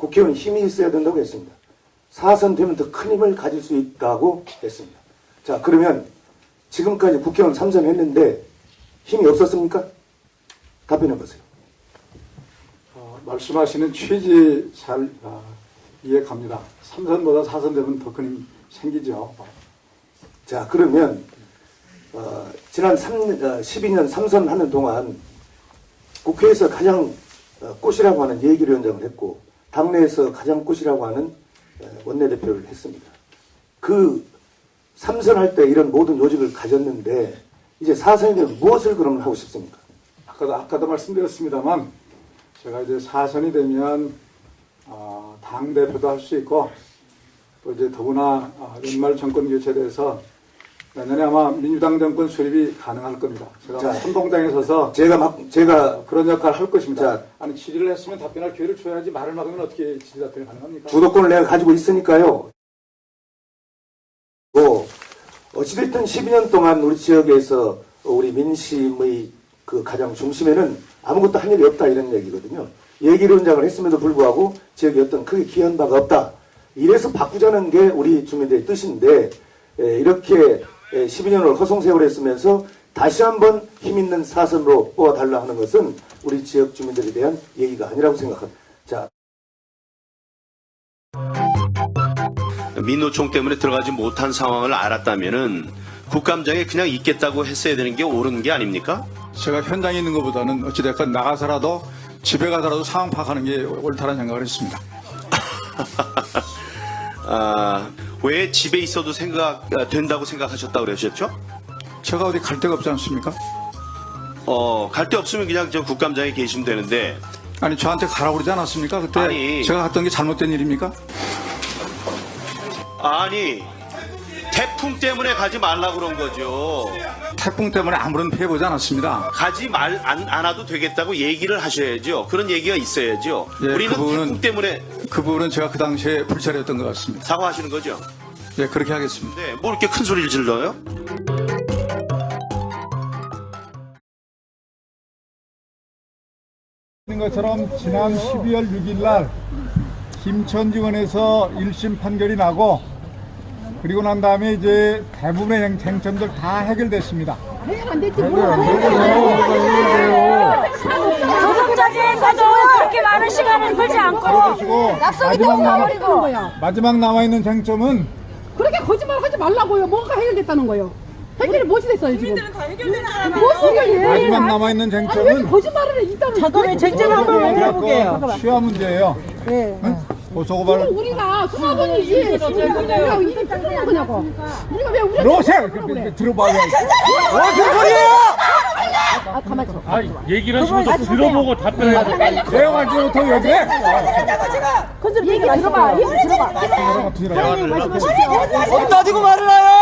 국회의원 힘이 있어야 된다고 했습니다. 사선 되면 더 큰 힘을 가질 수 있다고 했습니다. 자, 그러면 지금까지 국회의원 3선 했는데 힘이 없었습니까? 답변해 보세요. 어, 말씀하시는 취지 잘 어, 이해 갑니다. 3선보다 4선 되면 더 큰 힘 생기죠. 자, 그러면 어, 지난 3, 12년 3선 하는 동안 국회에서 가장 어, 꽃이라고 하는 예결위원장을 했고 당내에서 가장 꽃이라고 하는 어, 원내대표를 했습니다. 그 3선 할 때 이런 모든 요직을 가졌는데 이제 4선이 되면 무엇을 그러면 하고 싶습니까? 아까도, 아까도 말씀드렸습니다만 제가 이제 4선이 되면 어, 당대표도 할 수 있고 또 이제 더구나 어, 연말 정권 교체돼서 내년에 아마 민주당 정권 수립이 가능할 겁니다. 제가 자. 선동당에 서서 제가 막 제가 그런 역할을 할 것입니다. 자. 아니 질의를 했으면 답변할 기회를 줘야지 말을 막으면 어떻게 질의 답변이 가능합니까? 주도권을 내가 가지고 있으니까요. 뭐 어찌됐든 12년 동안 우리 지역에서 우리 민심의 그 가장 중심에는 아무것도 한 일이 없다 이런 얘기거든요. 예결위원장을 했음에도 불구하고 지역에 어떤 크게 기여한 바가 없다. 이래서 바꾸자는 게 우리 주민들의 뜻인데 에, 이렇게 12년을 허송세월 했으면서 다시 한번 힘 있는 사선으로 뽑아달라 하는 것은 우리 지역 주민들에 대한 얘기가 아니라고 생각합니다. 자, 민노총 때문에 들어가지 못한 상황을 알았다면은 국감장에 그냥 있겠다고 했어야 되는 게 옳은 게 아닙니까? 제가 현장에 있는 것보다는 어찌됐건 나가서라도 집에 가서라도 상황 파악하는 게 옳다는 생각을 했습니다. 아, 왜 집에 있어도 생각 아, 된다고 생각하셨다고 그러셨죠? 제가 어디 갈 데가 없지 않습니까? 어, 갈 데 없으면 그냥 저 국감장에 계시면 되는데 아니 저한테 가라고 그러지 않았습니까? 그때 아니. 제가 갔던 게 잘못된 일입니까? 아니 태풍 때문에 가지 말라 그런 거죠. 태풍 때문에 아무런 피해 보지 않았습니다. 가지 말안안 와도 되겠다고 얘기를 하셔야죠. 그런 얘기가 있어야죠. 예, 우리는 그 부분은- 태풍 때문에 그 부분은 제가 그 당시에 불찰이었던 것 같습니다. 사과하시는 거죠. 예, 그렇게 하겠습니다. 근데 뭐 이렇게 큰 소리를 질러요? 있는 것처럼 지난 12월 6일 날 김천지원에서 1심 판결이 나고 그리고 난 다음에 이제 대부분의 쟁- 쟁점들 다 해결됐습니다. 그렇게 많은 시간을 걸지 않고 그리고 약속이 마지막 어리는 거야. 마지막 남아 있는 쟁점은 그렇게 거짓말 하지 말라고요. 뭐가 해결됐다는 거예요. 해결이 무엇이 됐어요 지금? 무엇이 해결이 마지막 남아 있는 아니 왜 쟁점은 거짓말을 해? 일단은 잠깐만요. 쟁점 한 번만 해볼게요. 시화 문제예요. 네. 응? 고소고발 우리가 수사관이지 우리가 왜 이게 뜯는 거냐고. 우리가 왜 우리 들어오세요. 들어봐요. 아 가만 있어. 아, 얘기를 하시면 좀 들어보고 답변해야 돼. 내용 알지 못하고 왜 그래? 얘기 들어봐. 얘기 들어봐. 어떻게 알아? 못 따지고 말을 해요.